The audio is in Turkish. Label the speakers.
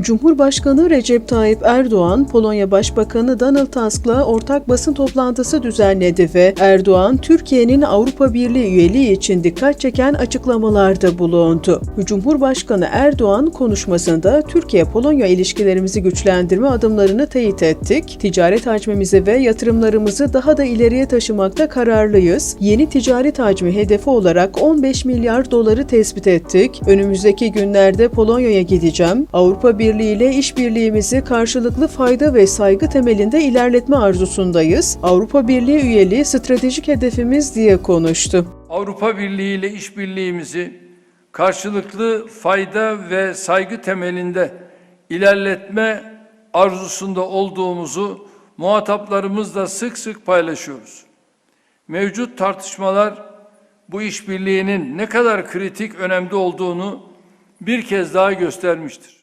Speaker 1: Cumhurbaşkanı Recep Tayyip Erdoğan, Polonya Başbakanı Donald Tusk'la ortak basın toplantısı düzenledi ve Erdoğan, Türkiye'nin Avrupa Birliği üyeliği için dikkat çeken açıklamalarda bulundu. Cumhurbaşkanı Erdoğan konuşmasında Türkiye-Polonya ilişkilerimizi güçlendirme adımlarını teyit ettik, ticaret hacmimizi ve yatırımlarımızı daha da ileriye taşımakta kararlıyız, yeni ticaret hacmi hedefi olarak 15 milyar doları tespit ettik, önümüzdeki günlerde Polonya'ya gideceğim, Avrupa Birliği ile işbirliğimizi karşılıklı fayda ve saygı temelinde ilerletme arzusundayız. Avrupa Birliği üyeliği stratejik hedefimiz diye konuştu.
Speaker 2: Avrupa Birliği ile işbirliğimizi karşılıklı fayda ve saygı temelinde ilerletme arzusunda olduğumuzu muhataplarımızla sık sık paylaşıyoruz. Mevcut tartışmalar bu işbirliğinin ne kadar kritik önemde olduğunu bir kez daha göstermiştir.